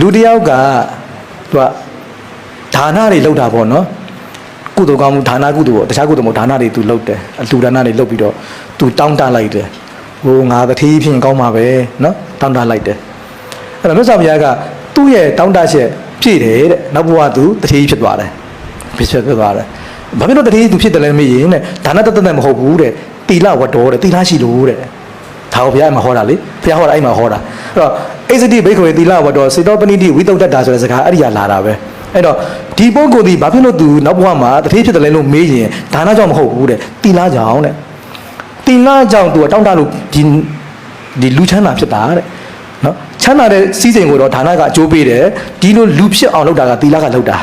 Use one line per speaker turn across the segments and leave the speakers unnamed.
လူတစ်ယောက်ကသူကဒါနတွေလောက်တာပေါ့နော်ကုသိုလ်ကောင်းမှုဒါနကုသိုလ်ပေါ့တခြားကုသိုလ်မဟုတ်ဒါနတွေသူလောက်တယ်အလှူဒါနတွေလောက်ပြီးတော့သူတောင်းတလိုက်တယ်ဟိုငါတတိဖြစ်ရင်ကောင်းမှာပဲနော်တောင်းတလိုက်တယ်အဲ့တော့မြတ်စွာဘုရားကသူ့ရဲ့တောင်းတချက်ဖြည့်တယ်တဲ့နောက်ဘဝသူတတိဖြစ်သွားတယ်ဖြစ်ဖြစ်သွားတယ်ဘာဖြစ်လို့တတိသူဖြစ်တယ်လဲမေးရင်တဲ့ဒါနတတ်တတ်မဟုတ်ဘူးတဲ့တီလဝတ္တောတဲ့တီလရှိလို့တဲ့ ဒါကိုဘုရားမှာဟောတာလေဘုရားဟောတာအဲ့မှာဟောတာအဲ့တော့အိစတိဘိက္ခွေသီလဝတ္တောစေတောပဏိတိဝိတုဒ္ဒတာဆိုတဲ့စကားအဲ့ဒီကလာတာပဲအဲ့တော့ဒီပုဂ္ဂိုလ်ဒီဘာဖြစ်လို့သူနောက်ဘဝမှာတတိဖြစ်တယ်လဲလို့မေးရင်ဒါနကြောင့်မဟုတ်ဘူးတဲ့သီလကြောင့်တဲ့သီလကြောင့်သူကတောင်းတလို့ဒီဒီလူချမ်းသာဖြစ်တာတဲ့နော်ချမ်းသာတဲ့စီးစိမ်ကိုတော့ဒါနကအကျိုးပေးတယ်ဒီလိုလူဖြစ်အောင်လုပ်တာကသီလကလုပ်တာ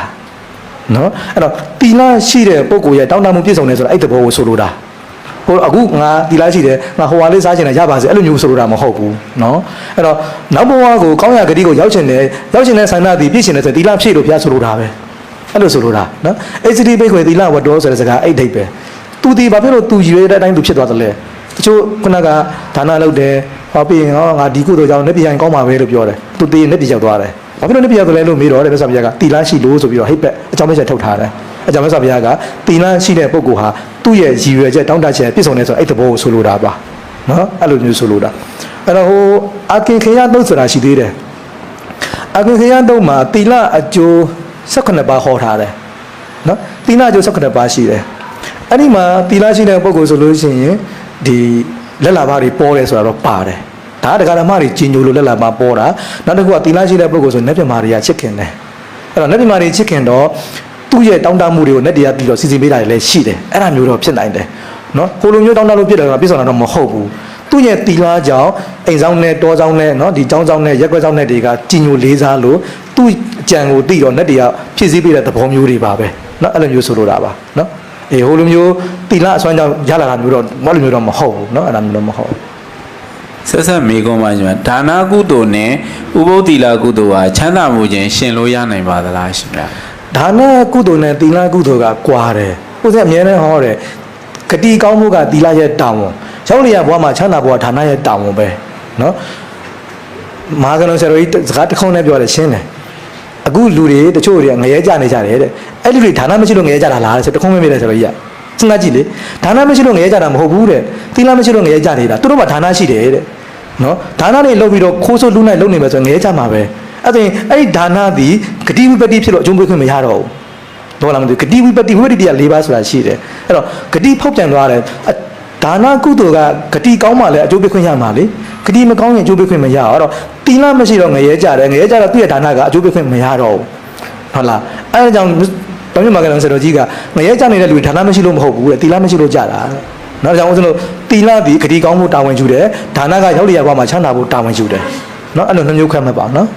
နော်အဲ့တော့သီလရှိတဲ့ပုဂ္ဂိုလ်ရဲ့တောင်းတမှုပြည့်စုံတယ်ဆိုတာအဲ့တဘောကိုဆိုလိုတာ ဟိုအခုငါဒီလားရှိတယ်ငါဟိုဟာလေးစားချင်တယ်ရပါစေအဲ့လိုမျိုးဆိုလိုတာမဟုတ်ဘူးเนาะအဲ့တော့နောက်ဘဝကိုကောင်းရာဂတိကိုရောက်ချင်တယ်ရောက်ချင်တဲ့ဆန္ဒတည်ပြည့်ချင်တယ်ဆိုဒီလားဖြည့်လို့ဘုရားဆိုလိုတာပဲအဲ့လိုဆိုလိုတာเนาะ HDD ဘိခွေဒီလားဝတ္တောဆိုတဲ့စကားအဲ့ဒိတ်ပဲသူဒီဘာဖြစ်လို့သူရွေတဲ့အတိုင်းသူဖြစ်သွားတယ်လဲတချို့ခုနကဒါနလုပ်တယ်ဟောပြီးရင်ဟောငါဒီကုသိုလ်ကြောင့်လက်ပြရင်ကောင်းပါပဲလို့ပြောတယ်သူတည်ရင်လက်ပြရောက်သွားတယ်ဘာဖြစ်လို့လက်ပြရောက်တယ်လဲလို့မေးတော့တယ်မြတ်စွာဘုရားကတီလားရှိလို့ဆိုပြီးတော့ဟိတ်ပက်အကြောင်းမဲ့ချက်ထုတ်ထားတယ် အကြောင်းမြတ်စွာဘုရားကတီလားရှိတဲ့ပုဂ္ဂိုလ်ဟာသူ့ရဲ့ရည်ရွယ်ချက်တောင်းတချက်ပြည့်စုံတယ်ဆိုတော့အဲ့တဘောကိုဆိုလိုတာပါနော်အဲ့လိုမျိုးဆိုလိုတာအဲ့တော့ဟိုအကင်ခေယတုတ်ဆိုတာရှိသေးတယ်အကင်ခေယတုတ်မှာတီလအကျိုး18ပါးဟောထားတယ်နော်တီလအကျိုး18ပါးရှိတယ်အဲ့ဒီမှာတီလရှိတဲ့ပုဂ္ဂိုလ်ဆိုလို့ရှိရင်ဒီလက်လာပါတွေပေါ်တယ်ဆိုတာတော့ပါတယ်ဒါကတရားဓမ္မတွေကျင်ညိုလို့လက်လာပါပေါ်တာနောက်တစ်ခုကတီလရှိတဲ့ပုဂ္ဂိုလ်ဆိုလက်ပြမာတွေကချစ်ခင်တယ်အဲ့တော့လက်ပြမာတွေချစ်ခင်တော့ သူ့ရဲ့တောင်းတမှုတွေကိုလက်တရားပြီးတော့စီစဉ်ပေးတာတွေလည်းရှိတယ်အဲ့ဒါမျိုးတော့ဖြစ်နိုင်တယ်နော်ဟိုလိုမျိုးတောင်းတလို့ဖြစ်တယ်ကပြည့်စုံတာတော့မဟုတ်ဘူးသူ့ရဲ့တီလာကြောင့်အိမ်ဆောင်နဲ့တောဆောင်နဲ့နော်ဒီចောင်းဆောင်နဲ့ရက်ွက်ဆောင်နဲ့တွေကကြည်ညိုလေးစားလို့သူ့အကြံကိုတိတော့လက်တရားဖြည့်ဆည်းပေးတဲ့သဘောမျိုးတွေပါပဲနော်အဲ့လိုမျိုးဆိုလိုတာပါနော်အေးဟိုလိုမျိုးတီလာအစွမ်းကြောင့်ရလာတာမျိုးတော့မဟုတ်လိုမျိုးတော့မဟုတ်ဘူးနော်အဲ့ဒါမျိုးတော့မဟုတ်ဘူး
ဆက်ဆက်မေကုံးပါညီမဒါနာကုသိုလ်နဲ့ဥပုသ္တိလကုသိုလ်ဟာချမ်းသာမှုချင်းရှင်လို့ရနိုင်ပါသလားရှင်ဗျာ
ဒါနကုသိုလ်နဲ့သီလကုသိုလ်ကကွာတယ်ကိုယ်စက်အမြဲတမ်းဟောတယ်ဂတိကောင်းမှုကသီလရဲ့တာဝန်ရောက်လျက်ဘဝမှာချမ်းသာဘဝဌာနရဲ့တာဝန်ပဲနော်မဟာကလုံးဆရာတော်ကြီးစကားတစ်ခုနဲ့ပြောတယ်ရှင်းတယ်အခုလူတွေတချို့တွေကငရဲကြနေကြတယ်တဲ့အဲ့လူတွေဌာနမရှိလို့ငရဲကြတာလားဆိုတခုံးမမေးတယ်ဆရာတော်ကြီးကစဉ်းစားကြည့်လေဌာနမရှိလို့ငရဲကြတာမဟုတ်ဘူးတဲ့သီလမရှိလို့ငရဲကြနေတာသူတို့မှာဌာနရှိတယ်တဲ့နော်ဌာနတွေလုပ်ပြီးတော့ခိုးဆိုးလူနိုင်လုပ်နေမယ်ဆိုရင်ငရဲကြမှာပဲ အဲ့ဒါရင်အဲ့ဒီဌာနသည်ဂတိဝိပတ္တိဖြစ်လို့အကျုံးပေးခွင့်မရတော့ဘူးတော့လာမသိဘူးဂတိဝိပတ္တိဝိပတ္တိတရား၄ပါးဆိုတာရှိတယ်အဲ့တော့ဂတိဖောက်ပြန်သွားတယ်အဒါနကုသိုလ်ကဂတိကောင်းမှလည်းအကျိုးပေးခွင့်ရမှာလေဂတိမကောင်းရင်အကျိုးပေးခွင့်မရအောင်အဲ့တော့တိလမရှိတော့ငရဲကြတယ်ငရဲကြတော့သူ့ရဲ့ဒါနကအကျိုးပေးခွင့်မရတော့ဘူးဟုတ်လားအဲ့ဒါကြောင့်ဘာမြင်မှာကလည်းဆရာတော်ကြီးကငရဲကြနေတဲ့လူတွေဒါနမရှိလို့မဟုတ်ဘူးတဲ့တိလမရှိလို့ကြတာနောက်ကြောင့်ဦးဇင်းတို့တိလဒီဂတိကောင်းမှုတာဝန်ယူတယ်ဒါနကရောက်လျက်ဘဝမှာချမ်းသာဖို့တာဝန်ယူတယ်နော်အဲ့လိုနှမျိုးခွဲမှတ်ပါအောင်နော်